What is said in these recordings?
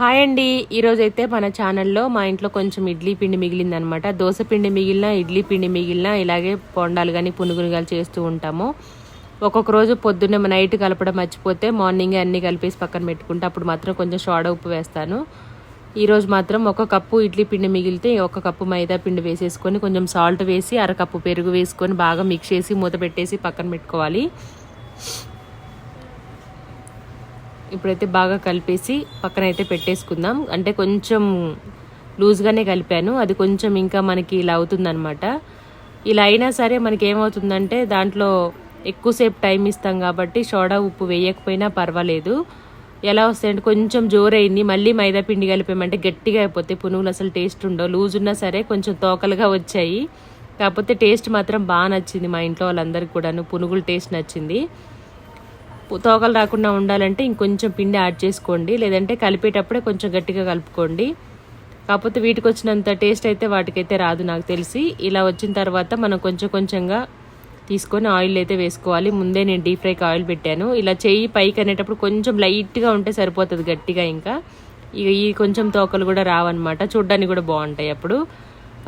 Hi అండి. ఈరోజు అయితే మన ఛానల్లో మా ఇంట్లో కొంచెం ఇడ్లీ పిండి మిగిలిందనమాట. దోశ పిండి మిగిలిన ఇడ్లీ పిండి మిగిలిన ఇలాగే పొండాలు కానీ పునుగులు కానీ చేస్తూ ఉంటాము. ఒక్కొక్క రోజు పొద్దున్నే నైట్ కలపడం మర్చిపోతే మార్నింగ్ అన్నీ కలిపేసి పక్కన పెట్టుకుంటే. అప్పుడు మాత్రం కొంచెం సోడా ఉప్పు వేస్తాను. ఈరోజు మాత్రం ఒక కప్పు ఇడ్లీ పిండి మిగిలితే ఒక కప్పు మైదా పిండి వేసేసుకొని కొంచెం సాల్ట్ వేసి అరకప్పు పెరుగు వేసుకొని బాగా మిక్స్ చేసి మూత పెట్టేసి పక్కన పెట్టుకోవాలి. ఇప్పుడైతే బాగా కలిపేసి పక్కన అయితే పెట్టేసుకుందాం. అంటే కొంచెం లూజ్గానే కలిపాను. అది కొంచెం ఇంకా మనకి ఇలా అవుతుందనమాట ఇలా అయినా సరే మనకి ఏమవుతుందంటే దాంట్లో ఎక్కువసేపు టైం ఇస్తాం కాబట్టి సోడా ఉప్పు వేయకపోయినా పర్వాలేదు. ఎలా వస్తాయంటే కొంచెం జోరైంది. మళ్ళీ మైదా పిండి కలిపామంటే గట్టిగా అయిపోతే పునుగులు అసలు టేస్ట్ ఉండవు. లూజ్ ఉన్నా సరే కొంచెం తోకలుగా వచ్చాయి. కాకపోతే టేస్ట్ మాత్రం బాగా నచ్చింది మా ఇంట్లో వాళ్ళందరికీ కూడాను. పునుగులు టేస్ట్ నచ్చింది. తోకలు రాకుండా ఉండాలంటే ఇంకొంచెం పిండి యాడ్ చేసుకోండి. లేదంటే కలిపేటప్పుడే కొంచెం గట్టిగా కలుపుకోండి. కాకపోతే వీటికి వచ్చినంత టేస్ట్ అయితే వాటికైతే రాదు నాకు తెలిసి. ఇలా వచ్చిన తర్వాత మనం కొంచెం కొంచెంగా తీసుకొని ఆయిల్ అయితే వేసుకోవాలి. ముందే నేను డీప్ ఫ్రైకి ఆయిల్ పెట్టాను. ఇలా చెయ్యి పైకి అనేటప్పుడు కొంచెం లైట్గా ఉంటే సరిపోతుంది గట్టిగా ఇంకా. ఇక ఈ కొంచెం తోకలు కూడా రావన్నమాట. చూడ్డానికి కూడా బాగుంటాయి అప్పుడు.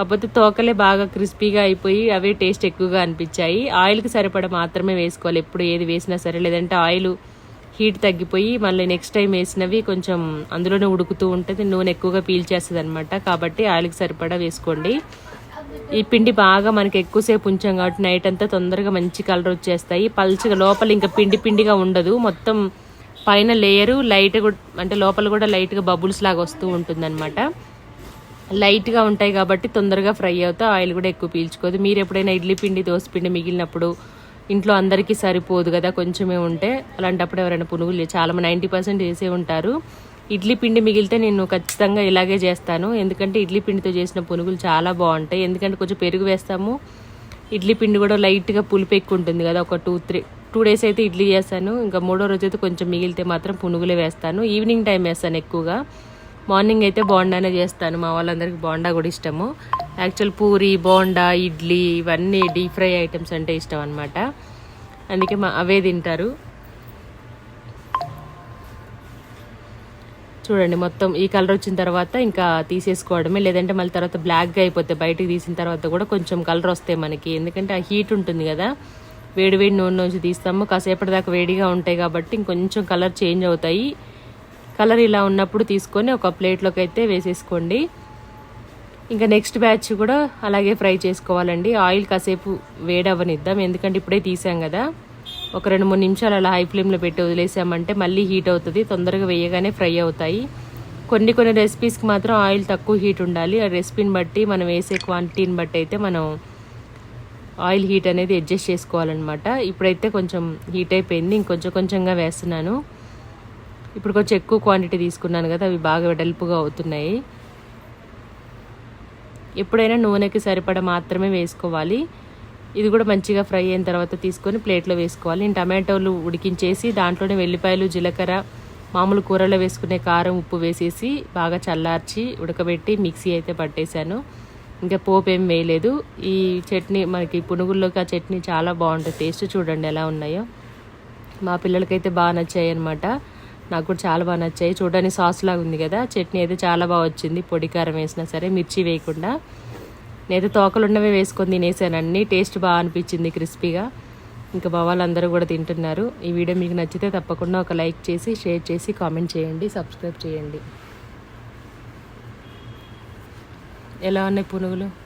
కాకపోతే తోకలే బాగా క్రిస్పీగా అయిపోయి అవే టేస్ట్ ఎక్కువగా అనిపించాయి. ఆయిల్కి సరిపడా మాత్రమే వేసుకోవాలి. ఎప్పుడు ఏది వేసినా సరే. లేదంటే ఆయిల్ హీట్ తగ్గిపోయి మళ్ళీ నెక్స్ట్ టైం వేసినవి కొంచెం అందులోనే ఉడుకుతూ ఉంటుంది. నూనె ఎక్కువగా పీల్చేస్తుంది అనమాట కాబట్టి ఆయిల్కి సరిపడా వేసుకోండి. ఈ పిండి బాగా మనకి ఎక్కువసేపు ఉంచాం కాబట్టి నైట్ అంతా తొందరగా మంచి కలర్ వచ్చేస్తాయి. పల్చగా లోపల ఇంకా పిండి పిండిగా ఉండదు. మొత్తం పైన లేయరు. లైట్ అంటే లోపల కూడా లైట్గా బబుల్స్ లాగా వస్తూ ఉంటుంది లైట్గా ఉంటాయి కాబట్టి తొందరగా ఫ్రై అవుతాయి ఆయిల్ కూడా ఎక్కువ పీల్చుకోదు. మీరు ఎప్పుడైనా ఇడ్లీ పిండి దోశ పిండి మిగిలినప్పుడు ఇంట్లో అందరికీ సరిపోదు కదా కొంచెమే ఉంటే. అలాంటప్పుడు ఎవరైనా పునుగులు చాలా నైంటీ పర్సెంట్ చేసే ఉంటారు. ఇడ్లీ పిండి మిగిలితే నేను ఖచ్చితంగా ఇలాగే చేస్తాను. ఎందుకంటే ఇడ్లీ పిండితో చేసిన పునుగులు చాలా బాగుంటాయి. ఎందుకంటే కొంచెం పెరుగు వేస్తాము. ఇడ్లీ పిండి కూడా లైట్గా పులుపు ఎక్కువ ఉంటుంది కదా ఒక టూ త్రీ టూ డేస్ అయితే ఇడ్లీ చేస్తాను. ఇంకా మూడో రోజు అయితే కొంచెం మిగిలితే మాత్రం పునుగులే వేస్తాను. ఈవినింగ్ టైం వేస్తాను ఎక్కువగా. మార్నింగ్ అయితే బోండానే చేస్తాను. మా వాళ్ళందరికీ బోండా కూడా ఇష్టము. యాక్చువల్ పూరి బోండా ఇడ్లీ ఇవన్నీ డీప్ ఫ్రై ఐటమ్స్ అంటే ఇష్టం అనమాట అందుకే మా అవే తింటారు. చూడండి మొత్తం ఈ కలర్ వచ్చిన తర్వాత ఇంకా తీసేసుకోవడమే. లేదంటే మళ్ళీ తర్వాత బ్లాక్గా అయిపోతే బయటకు తీసిన తర్వాత కూడా కొంచెం కలర్ వస్తాయి మనకి. ఎందుకంటే ఆ హీట్ ఉంటుంది కదా. వేడి వేడి నూనె నుంచి తీస్తాము. కాసేపటి దాకా వేడిగా ఉంటాయి కాబట్టి ఇంకొంచెం కలర్ చేంజ్ అవుతాయి. కలర్ ఇలా ఉన్నప్పుడు తీసుకొని ఒక ప్లేట్లోకి అయితే వేసేసుకోండి. ఇంకా నెక్స్ట్ బ్యాచ్ కూడా అలాగే ఫ్రై చేసుకోవాలండి. ఆయిల్ కాసేపు వేడవనిద్దాం ఎందుకంటే ఇప్పుడే తీసాం కదా. ఒక రెండు మూడు నిమిషాలు అలా హై ఫ్లేమ్లో పెట్టి వదిలేసామంటే మళ్ళీ హీట్ అవుతుంది. తొందరగా వేయగానే ఫ్రై అవుతాయి. కొన్ని కొన్ని రెసిపీస్కి మాత్రం ఆయిల్ తక్కువ హీట్ ఉండాలి. ఆ రెసిపీని బట్టి మనం వేసే క్వాంటిటీని బట్టి అయితే మనం ఆయిల్ హీట్ అనేది అడ్జస్ట్ చేసుకోవాలన్నమాట. ఇప్పుడైతే కొంచెం హీట్ అయిపోయింది. ఇంకొంచెం కొంచెంగా వేస్తున్నాను. ఇప్పుడు కొంచెం ఎక్కువ క్వాంటిటీ తీసుకున్నాను కదా అవి బాగా వెడల్పుగా అవుతున్నాయి. ఎప్పుడైనా నూనెకి సరిపడా మాత్రమే వేసుకోవాలి. ఇది కూడా మంచిగా ఫ్రై అయిన తర్వాత తీసుకొని ప్లేట్లో వేసుకోవాలి. నేను టమాటోలు ఉడికించేసి దాంట్లోనే వెల్లిపాయలు జీలకర్ర మామూలు కూరలో వేసుకునే కారం ఉప్పు వేసేసి బాగా చల్లార్చి ఉడకబెట్టి మిక్సీ అయితే పట్టేశాను. ఇంకా పోపు ఏం వేయలేదు. ఈ చట్నీ మనకి పునుగుల్లోకి ఆ చట్నీ చాలా బాగుంటుంది. టేస్ట్ చూడండి ఎలా ఉన్నాయో. మా పిల్లలకైతే బాగా నచ్చాయి అనమాట నాకు కూడా చాలా బాగా నచ్చాయి. చూడడానికి సాస్ లాగా ఉంది కదా. చట్నీ అయితే చాలా బాగా వచ్చింది. పొడి కారం వేసినా సరే మిర్చి వేయకుండా. నేనైతే తోకలు ఉన్నవే వేసుకొని తినేసాను అన్ని. టేస్ట్ బాగా అనిపించింది క్రిస్పీగా. ఇంకా మా కూడా తింటున్నారు. ఈ వీడియో మీకు నచ్చితే తప్పకుండా ఒక లైక్ చేసి షేర్ చేసి కామెంట్ చేయండి. సబ్స్క్రైబ్ చేయండి. ఎలా ఉన్నాయి పునుగులు?